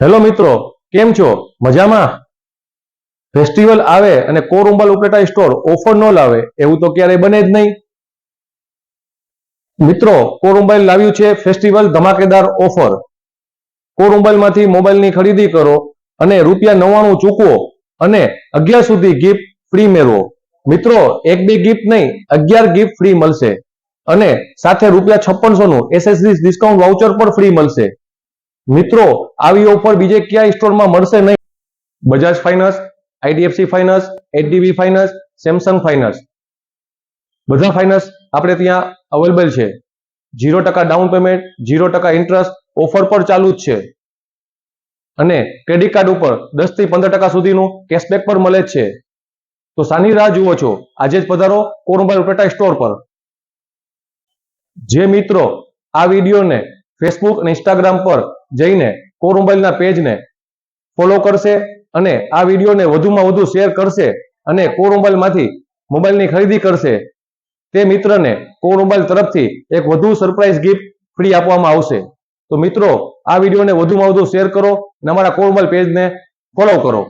Hello મિત્રો, કેમ છો? મજામાં? ફેસ્ટિવલ આવે અને કોરુંબલ ઉપલેટા સ્ટોર ઓફર ન લાવે, એવું તો ક્યારેય બને જ નહીં. મિત્રો, કોરુંબલ લાવ્યું છે ફેસ્ટિવલ ધમાકેદાર ઓફર. કોરુંબલમાંથી મોબાઈલની ખરીદી કરો અને રૂપિયા નવ્વાણું ચૂકવો અને અગિયાર સુધી ગિફ્ટ ફ્રી મેળવો. મિત્રો, એક બી ગિફ્ટ નહીં, અગિયાર ગિફ્ટ ફ્રી મળશે અને સાથે રૂપિયા છપ્પનસો નું એસએસડી ડિસ્કાઉન્ટ વાઉચર પણ ફ્રી મળશે. મિત્રો, આવી ઓફર બીજે ક્યાંય સ્ટોરમાં મળશે નહીં. Bajaj finance, IDFC finance, HDB finance, Samsung finance. બધા ફાઇનાન્સ આપણે ત્યાં અવેલેબલ છે. ઝીરો ટકા ડાઉન પેમેન્ટ, ઝીરો ટકા ઇન્ટરેસ્ટ ઓફર પર ચાલુ જ છે. અને ક્રેડિટ કાર્ડ ઉપર દસથી પંદર ટકા સુધીનું કેશબેક પણ મળે જ છે. તો સાની રાહ જુઓ છો. આજે જ પધારો કોરમોબાઈલ ઉપેટા સ્ટોર પર. જે મિત્રો આ વિડીયોને ફેસબુક અને ઇન્સ્ટાગ્રામ પર જઈને કોર મોબાઈલના પેજને ફોલો કરશે અને આ વિડીયોને વધુમાં વધુ શેર કરશે અને કોર મોબાઈલમાંથી મોબાઈલની ખરીદી કરશે. તે મિત્રને કોર મોબાઈલ તરફથી એક વધુ સરપ્રાઈઝ ગિફ્ટ ફ્રી આપવામાં આવશે. તો મિત્રો, આ વિડીયોને વધુમાં વધુ શેર કરો અને અમારા કોર મોબાઈલ પેજને ફોલો કરો.